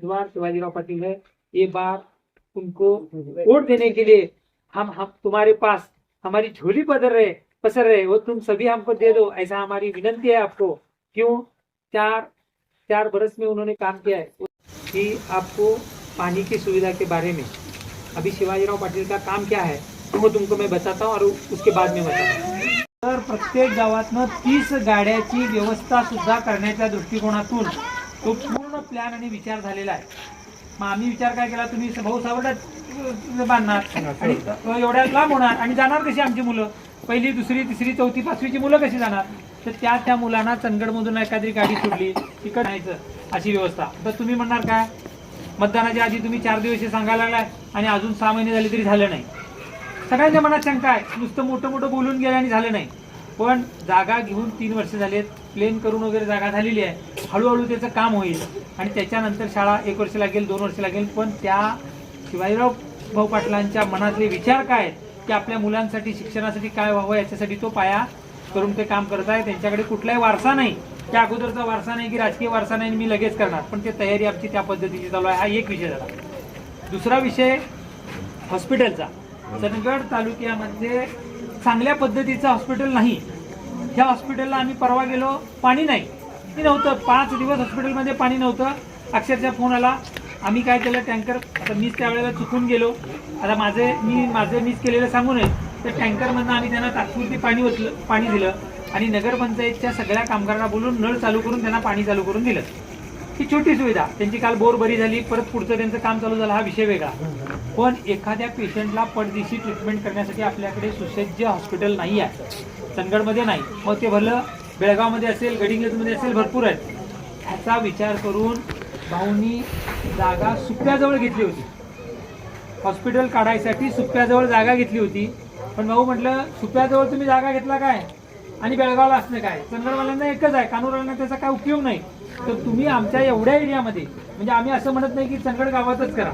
उम्मीदवार शिवाजीराव पाटिल है ये बार उनको वोट देने के लिए हम हम तुम्हारे पास हमारी झोली पदर रहे पसर रहे वो तुम सभी हमको दे दो ऐसा हमारी विनंती है आपको। क्यों? चार चार बरस में उन्होंने काम किया है। कि आपको पानी की सुविधा के बारे में। अभी शिवाजीराव पाटिल का काम क्या है वो तुमको मैं बताता हूँ और उसके बाद में बताता हूँ। तर प्रत्येक गावातनं तीस गाड्याची व्यवस्था सुद्धा करण्याच्या दृष्टिकोनातून तो पूर्ण प्लॅन आणि विचार झालेला आहे. मग आम्ही विचार काय केला? तुम्ही भाऊ सावड्यात बांधणार. आणि एवढ्या लांब होणार. आणि जाणार कशी आमची मुलं? पहिली दुसरी तिसरी चौथी पाचवीची मुलं कशी जाणार? तर त्या त्या मुलांना चंदगडमधून एखादी गाडी सोडली तिकड जायचं अशी व्यवस्था. तर तुम्ही म्हणणार काय? मतदानाच्या आधी तुम्ही चार दिवस सांगायला लागलाय आणि अजून सहा महिने झाले तरी झालं नाही. सगळ्यांच्या मनात शंका आहे. नुसतं मोठं मोठं बोलून गेलं आणि झालं नाही. पण जागा घेऊन तीन वर्ष झालेत प्लेन करून वगैरे जागा झालेली आहे. हळूहळू त्याचं काम होईल. आणि त्याच्यानंतर शाळा एक वर्ष लागेल दोन वर्ष लागेल. पण त्या शिवाजीराव भाऊ पाटलांच्या मनातले विचार काय आहेत? की आपल्या मुलांसाठी शिक्षणासाठी काय व्हावं याच्यासाठी तो पाया करून ते काम करत आहे. त्यांच्याकडे कुठलाही वारसा नाही. त्या अगोदरचा वारसा नाही की राजकीय वारसा नाही मी लगेच करणार. पण ते तयारी आमची त्या पद्धतीची चालू आहे. हा एक विषय झाला. दुसरा विषय हॉस्पिटलचा चंदगड तालुक्यामध्ये चांगल्या पद्धतीचं हॉस्पिटल नाही. ह्या हॉस्पिटलला आम्ही परवा गेलो पाणी नाही. ते नव्हतं. पाच दिवस हॉस्पिटलमध्ये पाणी नव्हतं. अक्षरशः फोन आला. आम्ही काय केलं टँकर आता मीच त्यावेळेला चुकून गेलो. आता माझे मी माझे मीच केलेलं सांगू नये. तर टँकरमधनं आम्ही त्यांना तात्पुरती पाणी ओतलं पाणी दिलं. आणि नगरपंचायतच्या सगळ्या कामगारांना बोलून नळ चालू करून त्यांना पाणी चालू करून दिलं. ही छोटी सुविधा. त्यांची काल बोर बरी झाली परत पुढचं त्यांचं काम चालू झालं हा विषय वेगळा. पण एखाद्या पेशंटला पडदिशी ट्रीटमेंट करण्यासाठी आपल्याकडे सुसज्ज हॉस्पिटल नाही आहे. चंदगडमध्ये नाही. मग ते भलं बेळगावमध्ये असेल गडिंग्लजमध्ये असेल भरपूर आहेत. ह्याचा विचार करून भाऊनी जागा सुप्याजवळ घेतली होती. हॉस्पिटल काढायसाठी सुप्याजवळ जागा घेतली होती. पण भाऊ म्हटलं सुप्याजवळ तुम्ही जागा घेतला काय? आणि बेळगावला असणं काय? चंदगडवाल्यांना एकच आहे. कानूरवाल्यांना त्याचा काय उपयोग नाही. तर तुम्ही आमच्या एवढ्या एरियामध्ये म्हणजे आम्ही असं म्हणत नाही की चंदगड गावातच करा.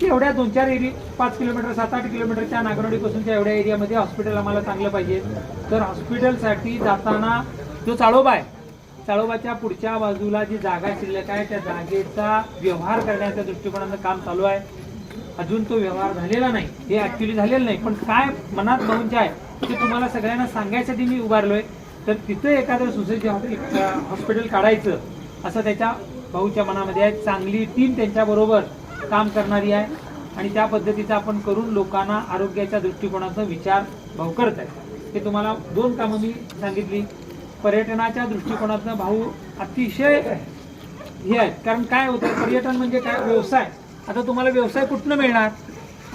की एवढ्या दोन चार एरिया पाच किलोमीटर सात आठ किलोमीटरच्या नागरोडीपासूनच्या एवढ्या एरियामध्ये हॉस्पिटल आम्हाला चांगलं पाहिजे. तर हॉस्पिटलसाठी जाताना जो चाळोबा आहे चाळोबाच्या पुढच्या बाजूला जी जागा शिल्लक आहे त्या जागेचा व्यवहार करण्याच्या दृष्टिकोनानं काम चालू आहे. अजून तो व्यवहार झालेला नाही हे ॲक्च्युली झालेलं नाही पण काय मनात भाऊंचे आहे ते तुम्हाला सगळ्यांना सांगायसाठी मी उभारलोय. तर तिथं एखादं सुसज्ज हॉटेल हॉस्पिटल काढायचं असं त्याच्या भाऊच्या मनामध्ये आहे. चांगली टीम त्यांच्याबरोबर काम करणारी आहे. आणि त्या पद्धतीचं आपण करून लोकांना आरोग्याच्या दृष्टिकोनाचा विचार भाऊ करत आहे ते तुम्हाला दोन कामं मी सांगितली. पर्यटनाच्या दृष्टिकोनातनं भाऊ अतिशय हे आहेत. कारण काय होतं? पर्यटन म्हणजे काय? व्यवसाय. आता तुम्हाला व्यवसाय कुठनं मिळणार?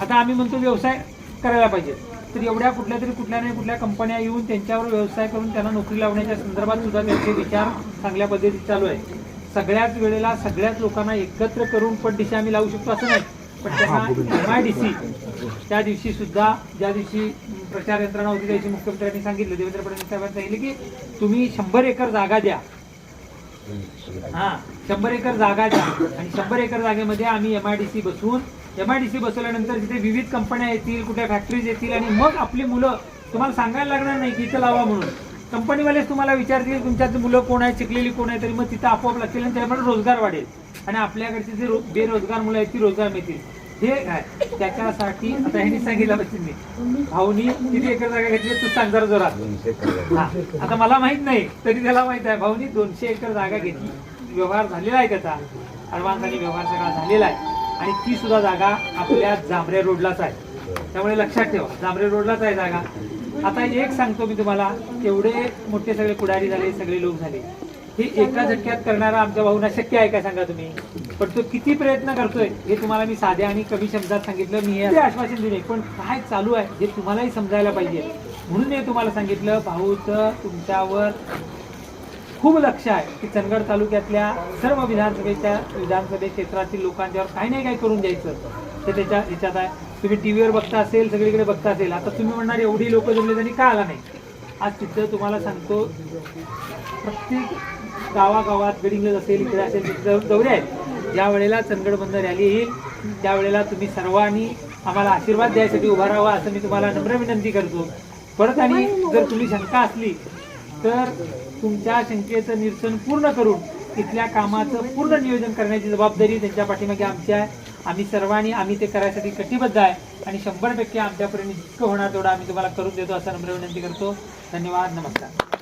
आता आम्ही म्हणतो व्यवसाय करायला पाहिजे. तर एवढ्या कुठल्या तरी कुठल्या नाही कुठल्या कंपन्या येऊन त्यांच्यावर व्यवसाय करून त्यांना नोकरी लावण्याच्या संदर्भात सुद्धा त्यांचे विचार चांगल्या पद्धतीत चालू आहे. सगळ्याच वेळेला सगळ्याच लोकांना एकत्र करून पटदिशी आम्ही लावू शकतो असं नाही. पण त्यांना एम आय डी सी त्या दिवशी सुद्धा ज्या दिवशी प्रचार यंत्रणा होती त्या दिवशी मुख्यमंत्र्यांनी सांगितलं देवेंद्र फडणवीस साहेबांनी सांगितलं की तुम्ही शंभर एकर जागा द्या. हा शंभर एकर जागा द्या. आणि शंभर एकर जागेमध्ये आम्ही एम आय डी सी बसवून एम आय डी सी बसवल्यानंतर तिथे विविध कंपन्या येतील कुठल्या फॅक्टरीज येतील आणि मग आपली मुलं तुम्हाला सांगायला लागणार नाही की इथं लावा म्हणून. कंपनीवालेच तुम्हाला विचारतील तुमच्यात मुलं कोण आहे शिकलेली कोण आहे तरी मग तिथं आपोआप लागतील आणि त्यामुळे रोजगार वाढेल. आणि आपल्याकडचे जे रो- बेरोजगार मुलं आहेत ती रोजगार मिळतील. हे आहे त्याच्यासाठी आता ह्यांनी सांगितलं पाहिजे मी भाऊनी किती एकर जागा घेतली तू सांग जरा जोरात. आता मला माहीत नाही तरी त्याला माहीत आहे. भाऊनी दोनशे एकर जागा घेतली. व्यवहार झालेला आहे त्याचा. ऍडव्हान्स आणि व्यवहार सगळा झालेला आहे. आणि ती सुद्धा जागा आपल्या जांभरे रोडलाच आहे. त्यामुळे लक्षात ठेवा जांभरे रोडलाच आहे जागा. आता एक सांगतो मी तुम्हाला केवढे मोठे सगळे पुढारी झाले सगळे लोक झाले. हे एका झटक्यात करणारा आमच्या भाऊना शक्य आहे का सांगा तुम्ही? पण तो किती प्रयत्न करतोय हे तुम्हाला मी साध्या आणि कमी शब्दात सांगितलं मी हे आश्वासन दिले पण काय चालू आहे हे तुम्हालाही समजायला पाहिजे. म्हणून मी तुम्हाला सांगितलं भाऊचं तुमच्यावर खूप लक्ष आहे की चंदगड तालुक्यातल्या सर्व विधानसभेच्या विधानसभे क्षेत्रातील लोकांच्यावर काही नाही काही करून द्यायचं ते त्याच्या ह्याच्यात आहे. तुम्ही टी व्हीवर बघता असेल सगळीकडे बघता असेल. आता तुम्ही म्हणणार एवढी लोक जमले त्यांनी का आला नाही? आज तिथं तुम्हाला सांगतो प्रत्येक गावागावात गडिंगज असेल इकडे असेल तिथे दौरे आहेत. ज्या वेळेला चंदगडबंद रॅली येईल त्यावेळेला तुम्ही सर्वांनी आम्हाला आशीर्वाद द्यायसाठी उभा राहावा असं मी तुम्हाला नम्र विनंती करतो. परत आणि जर तुम्ही शंका असली तर तुमच्या शंकेचं निरसन पूर्ण करून तिथल्या कामाचं पूर्ण नियोजन करण्याची जबाबदारी त्यांच्या पाठीमागे आमची आहे. आम्ही सर्वांनी आम्ही ते करायसाठी कटिबद्ध आहे आणि शंभर टक्के आमच्यापर्यंत जितकं होणार तेवढं आम्ही तुम्हाला करून देतो असं नम्र विनंती करतो. धन्यवाद नमस्कार.